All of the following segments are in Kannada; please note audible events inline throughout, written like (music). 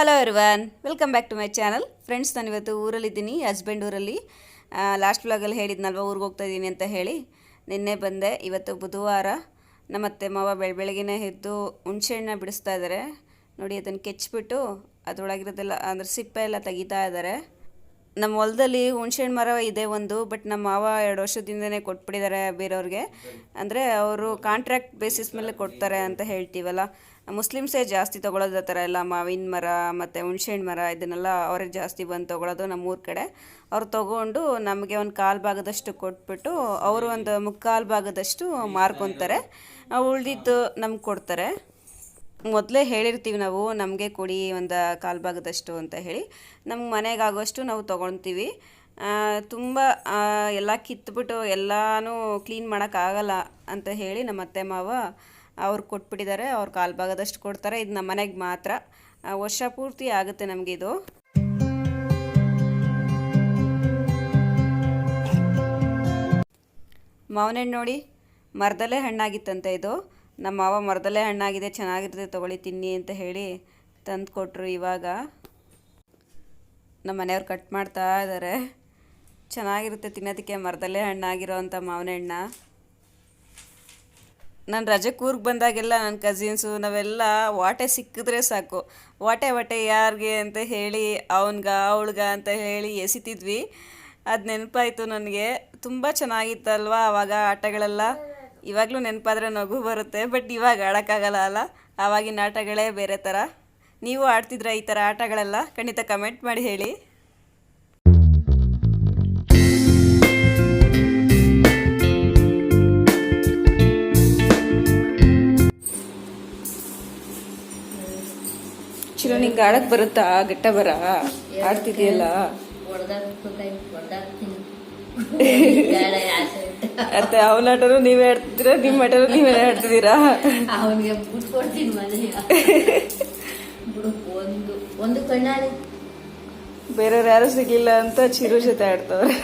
Hello everyone welcome back to my channel friends ನಾನು ಇವತ್ತು ಊರಲ್ಲಿದ್ದೀನಿ ಹಸ್ಬೆಂಡ್ ಊರಲ್ಲಿ. ಲಾಸ್ಟ್ ವ್ಲಾಗಲ್ಲಿ ಹೇಳಿದ್ನಲ್ವ, ಊರಿಗೆ ಹೋಗ್ತಾ ಇದ್ದೀನಿ ಅಂತ ಹೇಳಿ. ನಿನ್ನೆ ಬಂದೆ, ಇವತ್ತು ಬುಧವಾರ. ನಮ್ಮ ಅತ್ತೆ, ಮಾವ ಬೆಳ, ಬೆಳಗ್ಗೆನೇ ಎದ್ದು ಹುಣ್ಸೆಹಣ್ಣ ಬಿಡಿಸ್ತಾ ಇದ್ದಾರೆ ನೋಡಿ, ಅದನ್ನು ಕೆಚ್ಚಿಬಿಟ್ಟು ಅದರೊಳಗಿರೋದೆಲ್ಲ, ಅಂದ್ರೆ ಸಿಪ್ಪೆ ಎಲ್ಲ ತೆಗಿತಾ ಇದ್ದಾರೆ ನಮ್ಮ ಹೊಲದಲ್ಲಿ ಹುಣ್ಸೆಹಣ್ಣು ಮರ ಇದೆ ಒಂದು ಬಟ್ ನಮ್ಮ ಮಾವ ಎರಡು ವರ್ಷದಿಂದನೇ ಕೊಟ್ಬಿಟ್ಟಿದ್ದಾರೆ ಬೇರೆಯವ್ರಿಗೆ. ಅಂದರೆ ಅವರು ಕಾಂಟ್ರಾಕ್ಟ್ ಬೇಸಿಸ್ ಮೇಲೆ ಕೊಡ್ತಾರೆ ಅಂತ ಹೇಳ್ತೀವಲ್ಲ. ಮುಸ್ಲಿಮ್ಸೇ ಜಾಸ್ತಿ ತೊಗೊಳೋದು ಆ ಥರ ಎಲ್ಲ ಮಾವಿನ ಮರ ಮತ್ತು ಹುಣ್ಸೆಹಣ್ಣು ಮರ ಇದನ್ನೆಲ್ಲ ಅವರೇ ಜಾಸ್ತಿ ಬಂದು ತೊಗೊಳೋದು ನಮ್ಮೂರ ಕಡೆ. ಅವ್ರು ತೊಗೊಂಡು ನಮಗೆ ಒಂದು ಕಾಲು ಭಾಗದಷ್ಟು ಕೊಟ್ಬಿಟ್ಟು ಅವರು ಒಂದು ಮುಕ್ಕಾಲು ಭಾಗದಷ್ಟು ಮಾರ್ಕೊತಾರೆ. ಉಳಿದಿದ್ದು ನಮ್ಗೆ ಕೊಡ್ತಾರೆ. ಮೊದಲೇ ಹೇಳಿರ್ತೀವಿ ನಾವು, ನಮಗೆ ಕೊಡಿ ಒಂದು ಕಾಲು ಭಾಗದಷ್ಟು ಅಂತ ಹೇಳಿ. ನಮ್ಗೆ ಮನೆಗಾಗುವಷ್ಟು ನಾವು ತೊಗೊಳ್ತೀವಿ. ತುಂಬ ಎಲ್ಲ ಕಿತ್ಬಿಟ್ಟು ಎಲ್ಲನೂ ಕ್ಲೀನ್ ಮಾಡೋಕ್ಕಾಗಲ್ಲ ಅಂತ ಹೇಳಿ ನಮ್ಮ ಅತ್ತೆ ಮಾವ ಅವ್ರು ಕೊಟ್ಬಿಟ್ಟಿದ್ದಾರೆ, ಅವ್ರು ಕಾಲು ಭಾಗದಷ್ಟು ಕೊಡ್ತಾರೆ. ಇದು ನಮ್ಮ ಮನೆಗೆ ಮಾತ್ರ. ವರ್ಷ ಪೂರ್ತಿ ಆಗುತ್ತೆ ನಮಗಿದು ಮಾವನಣ್ಣು ನೋಡಿ, ಮರದಲ್ಲೇ ಹಣ್ಣಾಗಿತ್ತಂತೆ ಇದು. ನಮ್ಮ ಮಾವ ಮರದಲ್ಲೇ ಹಣ್ಣಾಗಿದೆ, ಚೆನ್ನಾಗಿರುತ್ತೆ ತೊಗೊಳ್ಳಿ, ತಿನ್ನಿ ಅಂತ ಹೇಳಿ ತಂದು ಕೊಟ್ಟರು ಇವಾಗ. ನಮ್ಮ ಮನೆಯವ್ರು ಕಟ್ ಮಾಡ್ತಾ ಇದ್ದಾರೆ ಚೆನ್ನಾಗಿರುತ್ತೆ ತಿನ್ನೋದಕ್ಕೆ ಮರದಲ್ಲೇ ಹಣ್ಣಾಗಿರೋ ಅಂಥ ಮಾವಿನ ಹಣ್ಣ ನಾನು ರಜೆ ಕೂರ್ಗೆ ಬಂದಾಗೆಲ್ಲ ನನ್ನ ಕಸಿನ್ಸು ನಾವೆಲ್ಲ ವಾಟೆ ಸಿಕ್ಕಿದ್ರೆ ಸಾಕು. ವಾಟೆ ವಾಟೆ ಯಾರಿಗೆ ಅಂತ ಹೇಳಿ, ಅವನ್ಗ, ಅವಳ್ಗ ಅಂತ ಹೇಳಿ ಎಸಿತಿದ್ವಿ. ಅದು ನೆನಪಾಯಿತು ನನಗೆ. ತುಂಬ ಚೆನ್ನಾಗಿತ್ತಲ್ವಾ ಆವಾಗ ಆಟಗಳೆಲ್ಲ? ಇವಾಗಲೂ ನೆನಪಾದ್ರೆ ನಗು ಬರುತ್ತೆ, ಬಟ್ ಇವಾಗ ಆಡೋಕ್ಕಾಗಲ್ಲ ಅಲ್ಲ? ಆವಾಗಿನ ಆಟಗಳೇ ಬೇರೆ ಥರ ನೀವು ಆಡ್ತಿದ್ರ ಈ ಥರ ಆಟಗಳೆಲ್ಲ? ಖಂಡಿತ ಕಮೆಂಟ್ ಮಾಡಿ ಹೇಳಿ. ಆಡಕ್ಕೆ ಬರುತ್ತಾ? ಗಟ್ಟ ಬರ ಆಡ್ತಿದ್ಯಲ್ಲ? ಅತ್ತೆ ಅವನ ಆಟನು ನೀವೇ ಆಡ್ತಿದ್ದೀರಾ ನಿಮ್ಮ ಆಟನು ನೀವೇ ಆಡ್ತಿದ್ದೀರಾ? ಅವನಿಗೆ ಬಿಟ್ಕೊಡ್ತೀನಿ ಮನೆ ಬಿಡು ಒಂದು ಒಂದು ಕಣ್ಣಾಡಿ ಬೇರೆಯವ್ರು ಯಾರು ಸಿಗ್ಲಿಲ್ಲ ಅಂತ ಚಿರು ಜೊತೆ ಆಡ್ತವ್ರೆ.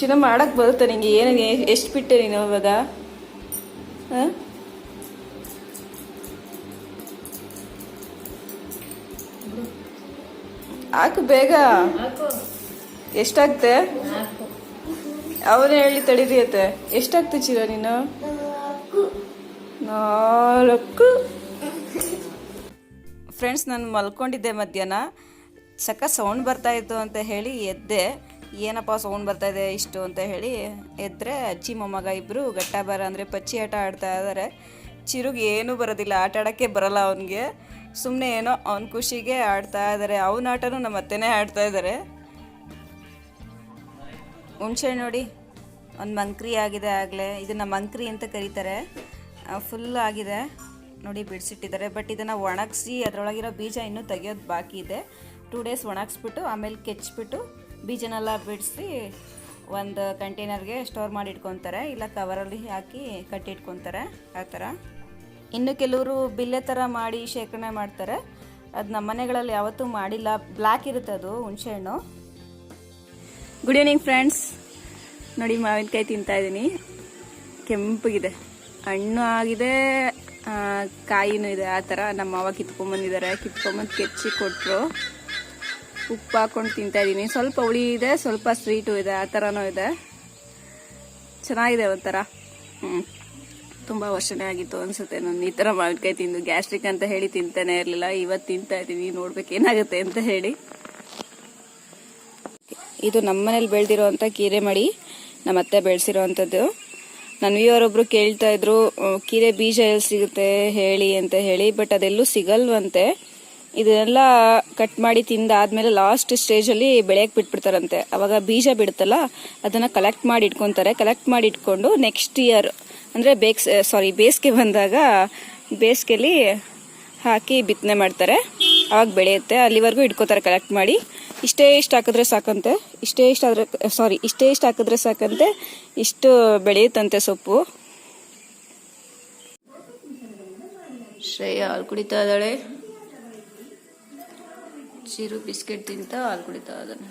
ಚಿನ್ನಮ್ಮ ಮಾಡಕ್ಕೆ ಬರುತ್ತೆ. ನಿಂಗೆ ಏನು ಎಷ್ಟು ಬಿಟ್ಟೆ ನೀನು ಇವಾಗ? ಹಾಂ? ಹಾಕು ಬೇಗ. ಎಷ್ಟಾಗ್ತೆ? ಅವನೇ ಹೇಳಿ ತಡೀರಿಯತ್ತೆ ಎಷ್ಟಾಗ್ತೆ ಚಿರ ನೀನು? ನಾಲ್ಕು. ಫ್ರೆಂಡ್ಸ್ ನಾನು ಮಲ್ಕೊಂಡಿದ್ದೆ ಮಧ್ಯಾಹ್ನ. ಸಕ್ಕ ಸೌಂಡ್ ಬರ್ತಾ ಇತ್ತು ಅಂತ ಹೇಳಿ ಎದ್ದೆ. ಏನಪ್ಪ ಸೌಂಡ್ ಬರ್ತಾ ಇದೆ ಇಷ್ಟು ಅಂತ ಹೇಳಿ ಎದ್ದರೆ ಅಜ್ಜಿ ಮೊಮ್ಮಗ ಇಬ್ಬರು ಗಟ್ಟಾಬಾರ ಅಂದರೆ ಪಚ್ಚಿ ಆಟ ಆಡ್ತಾ ಇದ್ದಾರೆ ಚಿರುಗ್ ಏನೂ ಬರೋದಿಲ್ಲ, ಆಟ ಆಡೋಕ್ಕೆ ಬರಲ್ಲ ಅವನಿಗೆ. ಸುಮ್ಮನೆ ಏನೋ ಅವನ ಖುಷಿಗೆ ಆಡ್ತಾ ಇದ್ದಾರೆ ಅವನ ಆಟನೂ ನಮ್ಮ ಅತ್ತೆನೇ ಆಡ್ತಾ ಇದ್ದಾರೆ ಹುಣ್ಸೆ ನೋಡಿ, ಒಂದು ಮಂಕ್ರಿ ಆಗಿದೆ ಆಗಲೇ. ಇದನ್ನು ಮಂಕ್ರಿ ಅಂತ ಕರೀತಾರೆ. ಫುಲ್ ಆಗಿದೆ. ನೋಡಿ, ಬಿಡಿಸಿಟ್ಟಿದ್ದಾರೆ. ಬಟ್ ಇದನ್ನು ಒಣಗಿಸಿ ಅದರೊಳಗಿರೋ ಬೀಜ ಇನ್ನೂ ತೆಗೆಯೋದು ಬಾಕಿ ಇದೆ. ಟೂ ಡೇಸ್ ಒಣಗಿಸ್ಬಿಟ್ಟು, ಆಮೇಲೆ ಕೆಚ್ಚಿಬಿಟ್ಟು ಬೀಜನೆಲ್ಲ ಬಿಡಿಸಿ ಒಂದು ಕಂಟೈನರ್ಗೆ ಸ್ಟೋರ್ ಮಾಡಿ ಇಟ್ಕೊತಾರೆ. ಇಲ್ಲ ಕವರಲ್ಲಿ ಹಾಕಿ ಕಟ್ಟಿಟ್ಕೊತಾರೆ ಆ ಥರ. ಇನ್ನು ಕೆಲವರು ಬಿಲ್ಲೆ ಥರ ಮಾಡಿ ಶೇಖರಣೆ ಮಾಡ್ತಾರೆ. ಅದು ನಮ್ಮ ಮನೆಗಳಲ್ಲಿ ಯಾವತ್ತೂ ಮಾಡಿಲ್ಲ. ಬ್ಲ್ಯಾಕ್ ಇರುತ್ತೆ ಅದು ಹುಣಸೆಹಣ್ಣು ಗುಡ್ ಈವ್ನಿಂಗ್ ಫ್ರೆಂಡ್ಸ್ ನೋಡಿ, ಮಾವಿನಕಾಯಿ ತಿಂತಾಯಿದ್ದೀನಿ ಕೆಂಪಗಿದೆ. ಹಣ್ಣು ಆಗಿದೆ. ಕಾಯಿನೂ ಇದೆ. ಆ ಥರ ನಮ್ಮ ಮಾವ ಕಿತ್ಕೊಂಬಂದಿದ್ದಾರೆ ಕಿತ್ಕೊಂಬಂದು ಕೆಚ್ಚಿ ಕೊಟ್ಟರು ಉಪ್ಪು ಹಾಕೊಂಡು ತಿಂತಾ ಇದ್ದೀನಿ ಸ್ವಲ್ಪ ಹುಳಿ ಇದೆ, ಸ್ವಲ್ಪ ಸ್ವೀಟು ಇದೆ, ಆ ಥರನೂ ಇದೆ. ಚೆನ್ನಾಗಿದೆ ಒಂಥರ. ಹ್ಞೂ ತುಂಬ ವರ್ಷನೇ ಆಗಿತ್ತು ಅನಿಸುತ್ತೆ ನಾನು ಈ ಥರ ಮಾವಿನಕಾಯಿ ತಿಂದು. ಗ್ಯಾಸ್ಟ್ರಿಕ್ ಅಂತ ಹೇಳಿ ತಿಂತಾನೆ ಇರಲಿಲ್ಲ. ಇವತ್ತು ತಿಂತಾ ನೋಡ್ಬೇಕು ಏನಾಗುತ್ತೆ ಅಂತ ಹೇಳಿ. ಇದು ನಮ್ಮನೇಲಿ ಬೆಳೆದಿರೋವಂಥ ಕೀರೆ ಮಡಿ. ನಮ್ಮ ಅತ್ತೆ ಬೆಳೆಸಿರೋವಂಥದ್ದು ನನ್ನ ವಿಯವರೊಬ್ರು ಕೇಳ್ತಾ ಇದ್ರು ಕೀರೆ ಬೀಜ ಎಲ್ಲಿ ಸಿಗುತ್ತೆ? ಹೇಳಿ ಅಂತ ಹೇಳಿ. ಬಟ್ ಅದೆಲ್ಲೂ ಸಿಗಲ್ವಂತೆ. ಇದನ್ನೆಲ್ಲ ಕಟ್ ಮಾಡಿ ತಿಂದಾದ್ಮೇಲೆ ಲಾಸ್ಟ್ ಸ್ಟೇಜಲ್ಲಿ ಬೆಳೆಯಕ್ಕೆ ಬಿಟ್ಬಿಡ್ತಾರಂತೆ. ಅವಾಗ ಬೀಜ ಬಿಡುತ್ತಲ್ಲ, ಅದನ್ನ ಕಲೆಕ್ಟ್ ಮಾಡಿ ಇಟ್ಕೊಂತಾರೆ. ಕಲೆಕ್ಟ್ ಮಾಡಿ ಇಟ್ಕೊಂಡು ನೆಕ್ಸ್ಟ್ ಇಯರ್ ಅಂದರೆ ಬೇಕ್ಸ್ ಸಾರಿ ಬೇಸಿಗೆ ಬಂದಾಗ ಬೇಸಿಗೆಲಿ ಹಾಕಿ ಬಿತ್ತನೆ ಮಾಡ್ತಾರೆ. ಅವಾಗ ಬೆಳೆಯುತ್ತೆ. ಅಲ್ಲಿವರೆಗೂ ಇಟ್ಕೋತಾರೆ ಕಲೆಕ್ಟ್ ಮಾಡಿ. ಇಷ್ಟೇ ಇಷ್ಟು ಹಾಕಿದ್ರೆ ಸಾಕಂತೆ. ಇಷ್ಟೇ ಇಷ್ಟು ಆದರೆ ಸಾರಿ ಇಷ್ಟೇ ಇಷ್ಟು ಹಾಕಿದ್ರೆ ಸಾಕಂತೆ. ಇಷ್ಟು ಬೆಳೆಯುತ್ತಂತೆ ಸೊಪ್ಪು. ಶ್ರೇಯಾ ಹಾಲು ಕುಡಿತಾ ಇದ್ದಾಳೆ. ಚಿರು ಬಿಸ್ಕೆಟ್ ತಿಂತ ಹಾಲು ಕುಡಿತಾ ಅದನ್ನು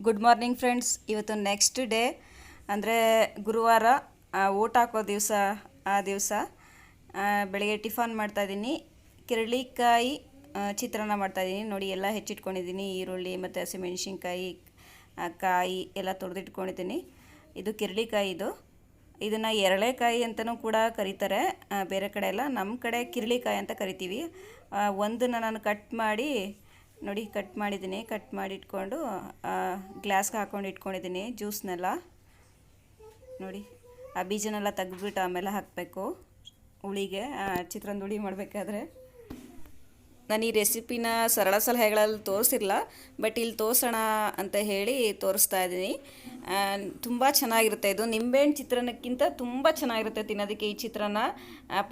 ಗುಡ್ ಮಾರ್ನಿಂಗ್ ಫ್ರೆಂಡ್ಸ್ ಇವತ್ತು ನೆಕ್ಸ್ಟ್ ಡೇ ಅಂದರೆ ಗುರುವಾರ ಊಟ ಹಾಕೋ ದಿವಸ ಆ ದಿವಸ ಬೆಳಗ್ಗೆ ಟಿಫನ್ ಮಾಡ್ತಾಯಿದ್ದೀನಿ ಕಿರಳಿಕಾಯಿ ಚಿತ್ರಾನ್ನ ಮಾಡ್ತಾಯಿದ್ದೀನಿ ನೋಡಿ ಎಲ್ಲ ಹೆಚ್ಚಿಟ್ಕೊಂಡಿದ್ದೀನಿ. ಈರುಳ್ಳಿ ಮತ್ತು ಹಸಿಮೆಣಸಿನ್ಕಾಯಿ ಕಾಯಿ ಎಲ್ಲ ತುರಿದಿಟ್ಕೊಂಡಿದ್ದೀನಿ ಇದು ಕಿರಳಿಕಾಯಿ ಇದು. ಇದನ್ನು ಎರಳೆಕಾಯಿ ಅಂತಲೂ ಕೂಡ ಕರೀತಾರೆ. ಬೇರೆ ಕಡೆ ಎಲ್ಲ ನಮ್ಮ ಕಡೆ ಕಿರಳಿಕಾಯಿ ಅಂತ ಕರಿತೀವಿ. ಒಂದನ್ನು ನಾನು ಕಟ್ ಮಾಡಿ, ನೋಡಿ ಕಟ್ ಮಾಡಿದ್ದೀನಿ. ಕಟ್ ಮಾಡಿ ಇಟ್ಕೊಂಡು ಗ್ಲಾಸ್ಗೆ ಹಾಕ್ಕೊಂಡು ಇಟ್ಕೊಂಡಿದ್ದೀನಿ ಜ್ಯೂಸ್ನೆಲ್ಲ ನೋಡಿ, ಆ ಬೀಜನೆಲ್ಲ ತೆಗೆದ್ಬಿಟ್ಟು ಆಮೇಲೆ ಹಾಕಬೇಕು. ಹುಳಿಗೆ ಚಿತ್ರಾನ್ನ ಹುಳಿ ಮಾಡಬೇಕಾದ್ರೆ. ನಾನು ಈ ರೆಸಿಪಿನ ಸರಳ ಸಲಹೆಗಳಲ್ಲಿ ತೋರಿಸಿಲ್ಲ, ಬಟ್ ಇಲ್ಲಿ ತೋರಿಸೋಣ ಅಂತ ಹೇಳಿ ತೋರಿಸ್ತಾ ಇದ್ದೀನಿ. ತುಂಬ ಚೆನ್ನಾಗಿರುತ್ತೆ ಇದು. ನಿಂಬೆಹಣ್ಣು ಚಿತ್ರಾನ್ನಕ್ಕಿಂತ ತುಂಬ ಚೆನ್ನಾಗಿರುತ್ತೆ ತಿನ್ನೋದಕ್ಕೆ ಈ ಚಿತ್ರಾನ್ನ.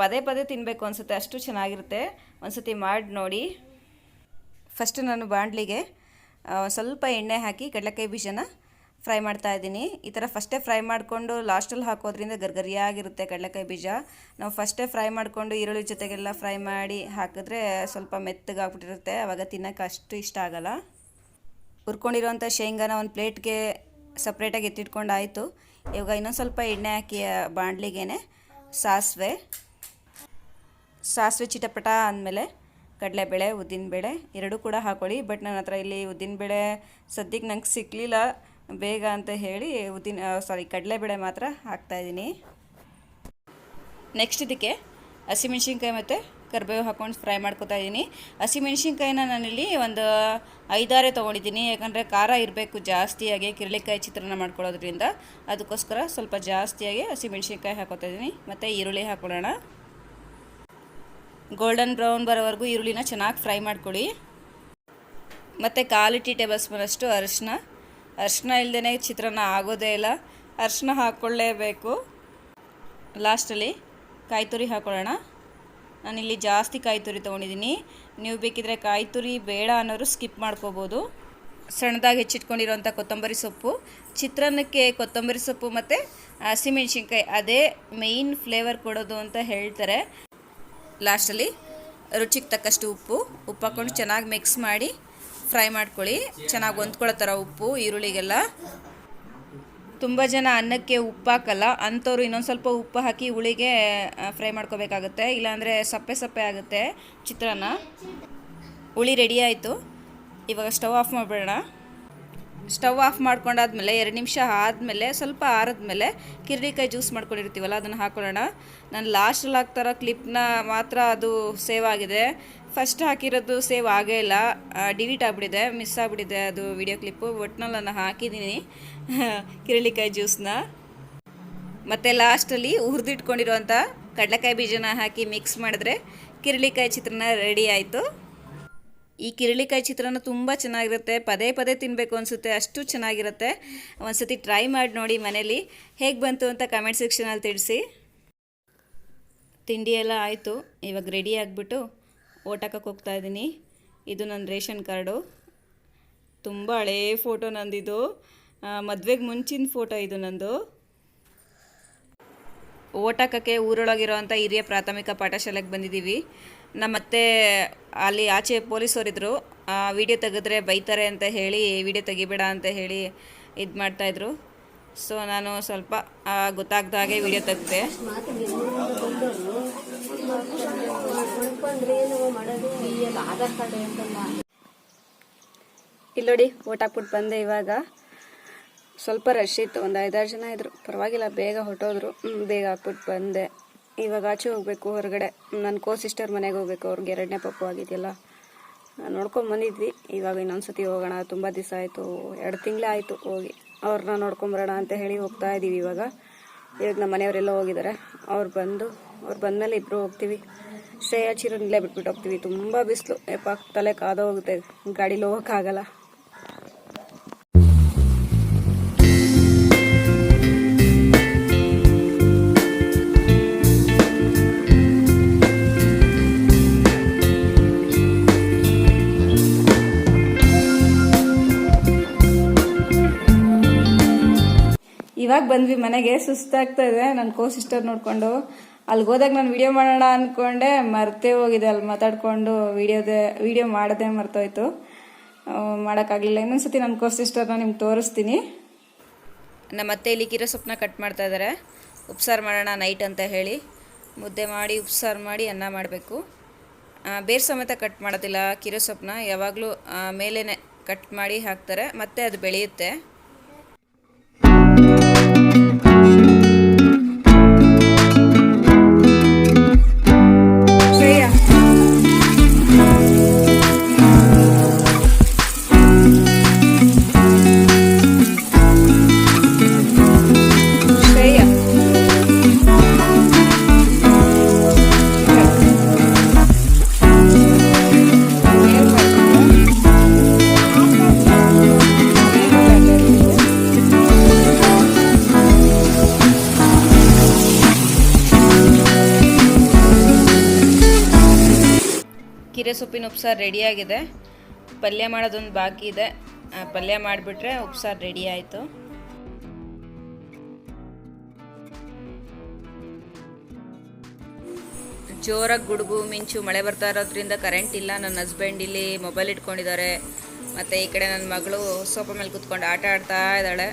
ಪದೇ ಪದೇ ತಿನ್ನಬೇಕು ಅನಿಸುತ್ತೆ, ಅಷ್ಟು ಚೆನ್ನಾಗಿರುತ್ತೆ. ಒಂದ್ಸತಿ ಮಾಡಿ ನೋಡಿ. ಫಸ್ಟ್ ನಾನು ಬಾಣಲಿಗೆ ಸ್ವಲ್ಪ ಎಣ್ಣೆ ಹಾಕಿ ಕಡಲೆಕಾಯಿ ಬೀಜನ ಫ್ರೈ ಮಾಡ್ತಾ ಇದ್ದೀನಿ. ಈ ಥರ ಫಸ್ಟೇ ಫ್ರೈ ಮಾಡಿಕೊಂಡು ಲಾಸ್ಟಲ್ಲಿ ಹಾಕೋದ್ರಿಂದ ಗರ್ಗರಿಯಾಗಿರುತ್ತೆ ಕಡಲೆಕಾಯಿ ಬೀಜ. ನಾವು ಫಸ್ಟೇ ಫ್ರೈ ಮಾಡಿಕೊಂಡು ಈರುಳ್ಳಿ ಜೊತೆಗೆಲ್ಲ ಫ್ರೈ ಮಾಡಿ ಹಾಕಿದ್ರೆ ಸ್ವಲ್ಪ ಮೆತ್ತಗಾಗ್ಬಿಟ್ಟಿರುತ್ತೆ. ಆವಾಗ ತಿನ್ನೋಕೆ ಅಷ್ಟು ಇಷ್ಟ ಆಗಲ್ಲ. ಹುರ್ಕೊಂಡಿರೋಂಥ ಶೇಂಗಾನ ಒಂದು ಪ್ಲೇಟ್ಗೆ ಸಪ್ರೇಟಾಗಿ ಎತ್ತಿಟ್ಕೊಂಡು ಆಯಿತು ಇವಾಗ ಇನ್ನೊಂದು ಸ್ವಲ್ಪ ಎಣ್ಣೆ ಹಾಕಿ ಬಾಣಲಿಗೆ ಸಾಸಿವೆ. ಸಾಸಿವೆ ಚಿಟಪಟ ಅಂದಮೇಲೆ ಕಡಲೆಬೇಳೆ, ಉದ್ದಿನಬೇಳೆ ಎರಡೂ ಕೂಡ ಹಾಕೊಳ್ಳಿ. ಬಟ್ ನನ್ನ ಹತ್ರ ಇಲ್ಲಿ ಉದ್ದಿನಬೇಳೆ ಸದ್ಯಕ್ಕೆ ನಂಗೆ ಸಿಕ್ಕಲಿಲ್ಲ ಬೇಗ ಅಂತ ಹೇಳಿ ಉದ್ದಿನ ಸಾರಿ ಕಡಲೆಬೇಳೆ ಮಾತ್ರ ಹಾಕ್ತಾಯಿದ್ದೀನಿ ನೆಕ್ಸ್ಟ್ ಇದಕ್ಕೆ ಹಸಿಮೆಣ್ಸಿನ್ಕಾಯಿ ಮತ್ತು ಕರಿಬೇವು ಹಾಕ್ಕೊಂಡು ಫ್ರೈ ಮಾಡ್ಕೊತಾ ಇದ್ದೀನಿ. ಹಸಿಮೆಣ್ಸಿನ್ಕಾಯಿನ ನಾನಿಲ್ಲಿ ಒಂದು ಐದಾರೆ ತೊಗೊಂಡಿದ್ದೀನಿ. ಯಾಕಂದರೆ ಖಾರ ಇರಬೇಕು ಜಾಸ್ತಿಯಾಗಿ, ಕಿರಳಿಕಾಯಿ ಚಿತ್ರಾನ್ನ ಮಾಡ್ಕೊಳ್ಳೋದ್ರಿಂದ. ಅದಕ್ಕೋಸ್ಕರ ಸ್ವಲ್ಪ ಜಾಸ್ತಿಯಾಗಿ ಹಸಿಮೆಣ್ಸಿನ್ಕಾಯಿ ಹಾಕೋತಾ ಇದ್ದೀನಿ. ಮತ್ತು ಈರುಳ್ಳಿ ಹಾಕ್ಕೊಳ್ಳೋಣ. ಗೋಲ್ಡನ್ ಬ್ರೌನ್ ಬರೋವರೆಗೂ ಈರುಳ್ಳಿನ ಚೆನ್ನಾಗಿ ಫ್ರೈ ಮಾಡ್ಕೊಳ್ಳಿ. ಮತ್ತು ಕಾಲು ಟೀ ಟೇಬಲ್ ಸ್ಪೂನಷ್ಟು ಅರಿಶಿನ ಅರಿಶಿನ ಇಲ್ಲದೇ ಚಿತ್ರಾನ್ನ ಆಗೋದೇ ಇಲ್ಲ. ಅರ್ಶಿನ ಹಾಕ್ಕೊಳ್ಳೇಬೇಕು. ಲಾಸ್ಟಲ್ಲಿ ಕಾಯಿ ತುರಿ ಹಾಕೊಳ್ಳೋಣ. ನಾನಿಲ್ಲಿ ಜಾಸ್ತಿ ಕಾಯಿ ತುರಿ ತೊಗೊಂಡಿದ್ದೀನಿ. ನೀವು ಬೇಕಿದ್ರೆ ಕಾಯಿ ತುರಿ ಬೇಡ ಅನ್ನೋರು ಸ್ಕಿಪ್ ಮಾಡ್ಕೋಬೋದು. ಸಣ್ಣದಾಗಿ ಹೆಚ್ಚಿಟ್ಕೊಂಡಿರೋಂಥ ಕೊತ್ತಂಬರಿ ಸೊಪ್ಪು, ಚಿತ್ರಾನ್ನಕ್ಕೆ ಕೊತ್ತಂಬರಿ ಸೊಪ್ಪು ಮತ್ತು ಹಸಿಮೆಣ್ಸಿನ್ಕಾಯಿ, ಅದೇ ಮೇಯ್ನ್ ಫ್ಲೇವರ್ ಕೊಡೋದು ಅಂತ ಹೇಳ್ತಾರೆ. ಲಾಸ್ಟಲ್ಲಿ ರುಚಿಗೆ ತಕ್ಕಷ್ಟು ಉಪ್ಪು ಉಪ್ಪು ಹಾಕ್ಕೊಂಡು ಚೆನ್ನಾಗಿ ಮಿಕ್ಸ್ ಮಾಡಿ ಫ್ರೈ ಮಾಡ್ಕೊಳ್ಳಿ. ಚೆನ್ನಾಗಿ ಹೊಂದ್ಕೊಳ್ಳೋ ಥರ ಉಪ್ಪು, ಈರುಳ್ಳಿಗೆಲ್ಲ. ತುಂಬ ಜನ ಅನ್ನಕ್ಕೆ ಉಪ್ಪು ಹಾಕಲ್ಲ, ಅಂಥವ್ರು ಇನ್ನೊಂದು ಸ್ವಲ್ಪ ಉಪ್ಪು ಹಾಕಿ ಹುಳಿಗೆ ಫ್ರೈ ಮಾಡ್ಕೋಬೇಕಾಗುತ್ತೆ. ಇಲ್ಲಾಂದರೆ ಸಪ್ಪೆ ಸಪ್ಪೆ ಆಗುತ್ತೆ ಚಿತ್ರಾನ್ನ. ಹುಳಿ ರೆಡಿ ಆಯಿತು. ಇವಾಗ ಸ್ಟವ್ ಆಫ್ ಮಾಡಿಬಿಡೋಣ. ಸ್ಟವ್ ಆಫ್ ಮಾಡ್ಕೊಂಡಾದ್ಮೇಲೆ ಎರಡು ನಿಮಿಷ ಆದಮೇಲೆ ಸ್ವಲ್ಪ ಆರಿದ್ಮೇಲೆ ಕಿರಳಿಕಾಯಿ ಜ್ಯೂಸ್ ಮಾಡ್ಕೊಂಡಿರ್ತೀವಲ್ಲ, ಅದನ್ನು ಹಾಕೊಳ್ಳೋಣ. ನಾನು ಲಾಸ್ಟಲ್ಲಿ ಹಾಕ್ತಾರೋ ಕ್ಲಿಪ್ನ ಮಾತ್ರ ಅದು ಸೇವ್ ಆಗಿದೆ. ಫಸ್ಟ್ ಹಾಕಿರೋದು ಸೇವ್ ಆಗೇ ಇಲ್ಲ. ಡಿಲೀಟ್ ಆಗಿಬಿಟ್ಟಿದೆ, ಮಿಸ್ ಆಗಿಬಿಟ್ಟಿದೆ ಅದು ವಿಡಿಯೋ ಕ್ಲಿಪ್ಪು. ಒಟ್ನಲ್ಲಿ ನಾನು ಹಾಕಿದ್ದೀನಿ (laughs) ಕಿರಳಿಕಾಯಿ ಜ್ಯೂಸ್ನ. ಮತ್ತು ಲಾಸ್ಟಲ್ಲಿ ಹುರಿದಿಟ್ಕೊಂಡಿರುವಂಥ ಕಡಲೆಕಾಯಿ ಬೀಜನ ಹಾಕಿ ಮಿಕ್ಸ್ ಮಾಡಿದ್ರೆ ಕಿರಳಿಕಾಯಿ ಚಿತ್ರಾನ್ನ ರೆಡಿ ಆಯಿತು. ಈ ಕಿರಳಿಕಾಯಿ ಚಿತ್ರಾನ್ನ ತುಂಬ ಚೆನ್ನಾಗಿರುತ್ತೆ. ಪದೇ ಪದೇ ತಿನ್ನಬೇಕು ಅನಿಸುತ್ತೆ. ಅಷ್ಟು ಚೆನ್ನಾಗಿರುತ್ತೆ. ಒಂದ್ಸತಿ ಟ್ರೈ ಮಾಡಿ ನೋಡಿ ಮನೇಲಿ. ಹೇಗೆ ಬಂತು ಅಂತ ಕಮೆಂಟ್ ಸೆಕ್ಷನಲ್ಲಿ ತಿಳಿಸಿ. ತಿಂಡಿ ಎಲ್ಲ ಆಯಿತು. ಇವಾಗ ರೆಡಿ ಆಗಿಬಿಟ್ಟು ಓಟ್ ಹಾಕಕ್ಕೆ ಹೋಗ್ತಾ ಇದ್ದೀನಿ. ಇದು ನನ್ನ ರೇಷನ್ ಕಾರ್ಡು. ತುಂಬ ಹಳೇ ಫೋಟೋ ನಂದಿದು. ಮದುವೆಗೆ ಮುಂಚಿನ ಫೋಟೋ ಇದು ನಂದು. ಓಟ್ ಊರೊಳಗಿರೋ ಅಂಥ ಹಿರಿಯ ಪ್ರಾಥಮಿಕ ಪಾಠಶಾಲೆಗೆ ಬಂದಿದ್ದೀವಿ. ನಮ್ಮತ್ತೆ ಅಲ್ಲಿ ಆಚೆ ಪೊಲೀಸವರಿದ್ದರು ವಿಡಿಯೋ ತೆಗೆದ್ರೆ ಬೈತಾರೆ ಅಂತ ಹೇಳಿ ವಿಡಿಯೋ ತೆಗಿಬೇಡ ಅಂತ ಹೇಳಿ ಇದು ಮಾಡ್ತಾಯಿದ್ರು ಸೊ ನಾನು ಸ್ವಲ್ಪ ಗೊತ್ತಾಗ್ದ ಹಾಗೆ ವಿಡಿಯೋ ತೆಗೆದೆ. ಮಾಡ್ಕೊಂಡ್ರೆ ಏನು ಆಧಾರ್ ಕಾರ್ಡ್ ಅಂತಲ್ಲ ಇಲ್ಲಿ ನೋಡಿ, ಓಟ್ ಹಾಕ್ಬಿಟ್ಟು ಬಂದೆ ಇವಾಗ. ಸ್ವಲ್ಪ ರಶ್ ಇತ್ತು, ಒಂದು ಐದಾರು ಜನ ಇದ್ರು. ಪರವಾಗಿಲ್ಲ, ಬೇಗ ಹೊಟ್ಟೋದ್ರು ಬೇಗ ಹಾಕ್ಬಿಟ್ಟು ಬಂದೆ. ಇವಾಗ ಆಚೆ ಹೋಗ್ಬೇಕು ಹೊರಗಡೆ. ನನ್ನ ಕೋ ಸಿಸ್ಟರ್ ಮನೆಗೆ ಹೋಗ್ಬೇಕು, ಅವ್ರಿಗೆ ಎರಡನೇ ಪಪ್ಪು ಆಗಿದೆಯಲ್ಲ. ನೋಡ್ಕೊಂಡು ಬಂದಿದ್ವಿ. ಇವಾಗ ಇನ್ನೊಂದ್ಸತಿ ಹೋಗೋಣ. ತುಂಬ ದಿವಸ ಆಯಿತು. ಎರಡು ತಿಂಗಳೇ ಆಯಿತು ಹೋಗಿ. ಅವ್ರನ್ನ ನೋಡ್ಕೊಂಬರೋಣ ಅಂತ ಹೇಳಿ ಹೋಗ್ತಾ ಇದ್ದೀವಿ ಇವಾಗ. ಇವಾಗ ನಮ್ಮ ಮನೆಯವರೆಲ್ಲ ಹೋಗಿದ್ದಾರೆ ಅವ್ರು ಬಂದು, ಅವ್ರು ಬಂದಮೇಲೆ ಇಬ್ಬರು ಹೋಗ್ತೀವಿ. ಶ್ರೇಯಾ ಚಿರನಿಲ್ಲೇ ಬಿಟ್ಬಿಟ್ಟು ಹೋಗ್ತೀವಿ. ತುಂಬ ಬಿಸಿಲು. ಯಪ್ಪ, ತಲೆ ಕಾದ ಹೋಗುತ್ತೆ ಗಾಡೀಲಿ ಹೋಗೋಕ್ಕಾಗಲ್ಲ. ಇವಾಗ ಬಂದ್ವಿ ಮನೆಗೆ, ಸುಸ್ತಾಗ್ತಾ ಇದೆ. ನನ್ನ ಕೋ ಸಿಸ್ಟರ್ ನೋಡ್ಕೊಂಡು ಅಲ್ಲಿಗೆ ಹೋದಾಗ ನಾನು ವಿಡಿಯೋ ಮಾಡೋಣ ಅಂದ್ಕೊಂಡೆ ಮರ್ತೇ ಹೋಗಿದೆ. ಅಲ್ಲಿ ಮಾತಾಡ್ಕೊಂಡು ವಿಡಿಯೋದೆ ವಿಡಿಯೋ ಮಾಡೋದೇ ಮರ್ತೋಯ್ತು. ಮಾಡೋಕ್ಕಾಗಲಿಲ್ಲ. ಇನ್ನೊಂದು ಸತಿ ನನ್ನ ಕೋ ಸಿಸ್ಟರ್ನ ನಿಮ್ಗೆ ತೋರಿಸ್ತೀನಿ. ನಮ್ಮ ಅತ್ತೆ ಇಲ್ಲಿ ಕಿರೋ ಸೊಪ್ಪನ್ನ ಕಟ್ ಮಾಡ್ತಾ ಇದ್ದಾರೆ ಉಪ್ಸಾರು ಮಾಡೋಣ ನೈಟ್ ಅಂತ ಹೇಳಿ. ಮುದ್ದೆ ಮಾಡಿ, ಉಪ್ಸಾರು ಮಾಡಿ ಅನ್ನ ಮಾಡಬೇಕು. ಬೇರೆ ಸಮೇತ ಕಟ್ ಮಾಡೋದಿಲ್ಲ ಕಿರೋ ಸೊಪ್ಪನ್ನ ಯಾವಾಗಲೂ ಮೇಲೇ ಕಟ್ ಮಾಡಿ ಹಾಕ್ತಾರೆ. ಮತ್ತೆ ಅದು ಬೆಳೆಯುತ್ತೆ. ಕಿರೆ ಸೊಪ್ಪಿನ ಉಪ್ಸಾರು ರೆಡಿಯಾಗಿದೆ. ಪಲ್ಯ ಮಾಡೋದೊಂದು ಬಾಕಿ ಇದೆ. ಪಲ್ಯ ಮಾಡಿಬಿಟ್ರೆ ಉಪ್ಸಾರು ರೆಡಿ ಆಯಿತು. ಜೋರಾಗಿ ಗುಡುಗು ಮಿಂಚು ಮಳೆ ಬರ್ತಾ ಇರೋದ್ರಿಂದ ಕರೆಂಟ್ ಇಲ್ಲ. ನನ್ನ ಹಸ್ಬೆಂಡ್ ಇಲ್ಲಿ ಮೊಬೈಲ್ ಇಟ್ಕೊಂಡಿದ್ದಾರೆ. ಮತ್ತು ಈ ಕಡೆ ನನ್ನ ಮಗಳು ಸೋಫಾ ಮೇಲೆ ಕೂತ್ಕೊಂಡು ಆಟ ಆಡ್ತಾ ಇದ್ದಾಳೆ.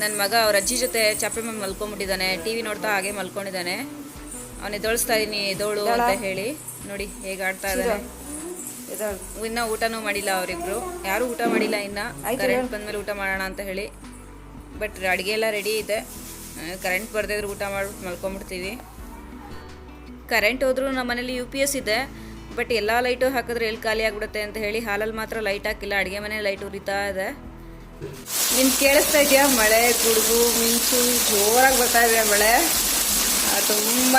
ನನ್ನ ಮಗ ಅವ್ರ ಅಜ್ಜಿ ಜೊತೆ ಚಾಪೆ ಮೇಲೆ ಮಲ್ಕೊಂಬಿಟ್ಟಿದ್ದಾನೆ ಟಿ ವಿ ನೋಡ್ತಾ ಹಾಗೆ ಮಲ್ಕೊಂಡಿದ್ದಾನೆ. ಅವನು ಎದ್ದೊಳಿಸ್ತಾ ಇದೀನಿ ದೋಳು ಅಂತ ಹೇಳಿ. ನೋಡಿ ಹೇಗೆ ಆಡ್ತಾ ಇದ್ದಾನೆ. ಇನ್ನ ಊಟನೂ ಮಾಡಿಲ್ಲ ಅವರಿಬ್ರು. ಯಾರು ಊಟ ಮಾಡಿಲ್ಲ ಇನ್ನ. ಕರೆಂಟ್ ಬಂದ್ಮೇಲೆ ಊಟ ಮಾಡೋಣ ಅಂತ ಹೇಳಿ. ಬಟ್ ಅಡಿಗೆ ಎಲ್ಲ ರೆಡಿ ಇದೆ. ಕರೆಂಟ್ ಬರ್ದಿದ್ರೆ ಊಟ ಮಾಡ್ಬಿಟ್ಟು ಮಲ್ಕೊಂಬಿಡ್ತೀವಿ ಕರೆಂಟ್ ಹೋದ್ರು ನಮ್ಮ ಮನೇಲಿ ಯು ಪಿ ಎಸ್ ಇದೆ. ಬಟ್ ಎಲ್ಲ ಲೈಟು ಹಾಕಿದ್ರೆ ಎಲ್ಲಿ ಖಾಲಿ ಆಗ್ಬಿಡುತ್ತೆ ಅಂತ ಹೇಳಿ ಹಾಲಲ್ಲಿ ಮಾತ್ರ ಲೈಟ್ ಹಾಕಿಲ್ಲ. ಅಡುಗೆ ಮನೆ ಲೈಟ್ ಉರಿತಾ ಇದೆ. ನಿನ್ ಕೇಳಿಸ್ತಾ ಇದೆಯಾ ಮಳೆ ಗುಡುಗು ಮಿಂಚು ಜೋರಾಗಿ ಬರ್ತಾ ಇದೆ ಮಳೆ? ತುಂಬ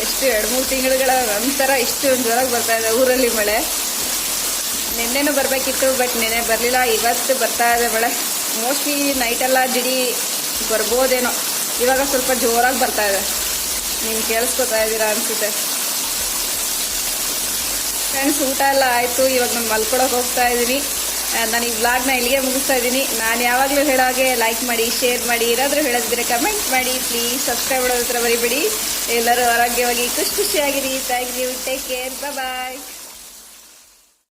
ಎಷ್ಟು ಎರಡು ಮೂರು ತಿಂಗಳುಗಳ ನಂತರ ಇಷ್ಟು ಜೋರಾಗಿ ಬರ್ತಾ ಇದೆ ಊರಲ್ಲಿ ಮಳೆ. ನಿನ್ನೆನೂ ಬರಬೇಕಿತ್ತು, ಬಟ್ ನೆನೆ ಬರಲಿಲ್ಲ. ಇವತ್ತು ಬರ್ತಾ ಇದೆ ಮಳೆ. ಮೋಸ್ಟ್ಲಿ ನೈಟೆಲ್ಲ ಜಿಡಿ ಬರ್ಬೋದೇನೋ. ಇವಾಗ ಸ್ವಲ್ಪ ಜೋರಾಗಿ ಬರ್ತಾ ಇದೆ. ನೀವು ಕೇಳಿಸ್ಕೊತಾ ಇದ್ದೀರಾ ಅನಿಸುತ್ತೆ. ಫ್ರೆಂಡ್ಸ್ ಊಟ ಎಲ್ಲ ಆಯಿತು. ಇವಾಗ ನಾನು ಮಲ್ಕೊಳಕ್ಕೆ ಹೋಗ್ತಾ ಇದ್ದೀನಿ. ನಾನು ಈ ವ್ಲಾಗ್ನ ಇಲ್ಲಿಗೆ ಮುಗಿಸ್ತಾ ಇದ್ದೀನಿ. ನಾನು ಯಾವಾಗಲೂ ಹೇಳೋ ಹಾಗೆ ಲೈಕ್ ಮಾಡಿ ಶೇರ್ ಮಾಡಿ ಏನಾದರೂ ಹೇಳೋದಿದ್ರೆ ಕಮೆಂಟ್ ಮಾಡಿ ಪ್ಲೀಸ್ ಸಬ್ಸ್ಕ್ರೈಬ್ ಮಾಡೋದ್ರ ಹತ್ರ ಬರಿಬೇಡಿ ಎಲ್ಲರೂ ಆರೋಗ್ಯವಾಗಿ, ಖುಷಿ ಖುಷಿಯಾಗಿರಿ. Thank you take care bye